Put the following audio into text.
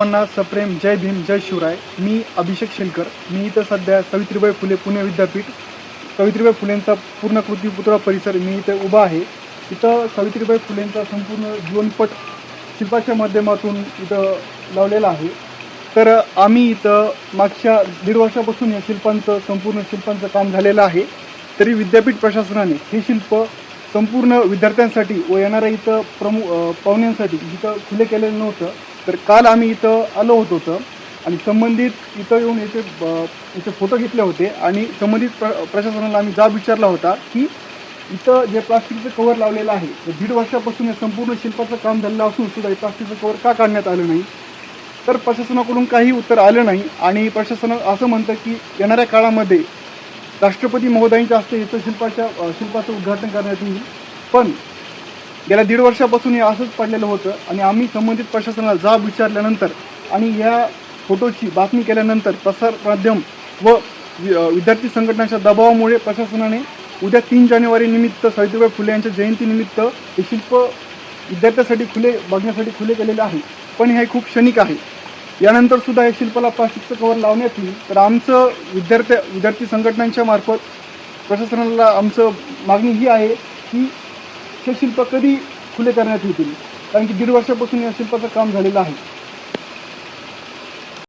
सर्वांना सप्रेम जय भीम जय शिवराय. मी अभिषेक शेलकर मी इथं सध्या सावित्रीबाई फुले पुणे विद्यापीठ. सावित्रीबाई फुलेंचा पूर्ण कृतीपुतळा परिसर मी इथे उभा आहे. इथं सावित्रीबाई फुलेंचा संपूर्ण जीवनपट शिल्पाच्या माध्यमातून इथं लावलेला आहे. तर आम्ही इथं मागच्या दीड वर्षापासून या शिल्पांचं संपूर्ण शिल्पांचं काम झालेलं आहे. तरी विद्यापीठ प्रशासनाने हे शिल्प संपूर्ण विद्यार्थ्यांसाठी व येणाऱ्या इथं प्रमुख पाहुण्यांसाठी इथं खुले केलेलं नव्हतं तर काल आम्ही इथं आलो होतो होतं आणि संबंधित इथं येऊन इथे याचे इथे फोटो घेतले होते आणि संबंधित प्र प्रशासनाला आम्ही जाब विचारला होता की इथं जे प्लास्टिकचं कवर लावलेलं आहे तर दीड वर्षापासून या संपूर्ण शिल्पाचं काम झालेलं असून सुद्धा हे प्लास्टिकचं कवर का काढण्यात आलं नाही? तर प्रशासनाकडून काही उत्तर आलं नाही आणि प्रशासन असं म्हणतं की येणाऱ्या काळामध्ये राष्ट्रपती महोदयांच्या हस्ते इथं शिल्पाच्या शिल्पाचं उद्घाटन करण्यात येईल. पण गेल्या दीड वर्षापासून हे असंच पडलेलं होतं आणि आम्ही संबंधित प्रशासनाला जाब विचारल्यानंतर आणि या फोटोची बातमी केल्यानंतर प्रसार माध्यम व विद्यार्थी संघटनाच्या दबावामुळे प्रशासनाने उद्या तीन जानेवारी निमित्त सावित्रीबाई फुले यांच्या जयंतीनिमित्त हे शिल्प विद्यार्थ्यासाठी खुले बघण्यासाठी खुले केलेले आहे. पण हे खूप क्षणिक आहे. यानंतर सुद्धा या शिल्पाला प्लास्टिकचं कवर लावण्यात येईल. तर आमचं विद्यार्थ्या विद्यार्थी संघटनांच्या मार्फत प्रशासनाला आमचं मागणी ही आहे की हे शिल्प कधी खुले करण्यात येतील? कारण की दीड वर्षापासून या शिल्पाचं काम झालेलं आहे.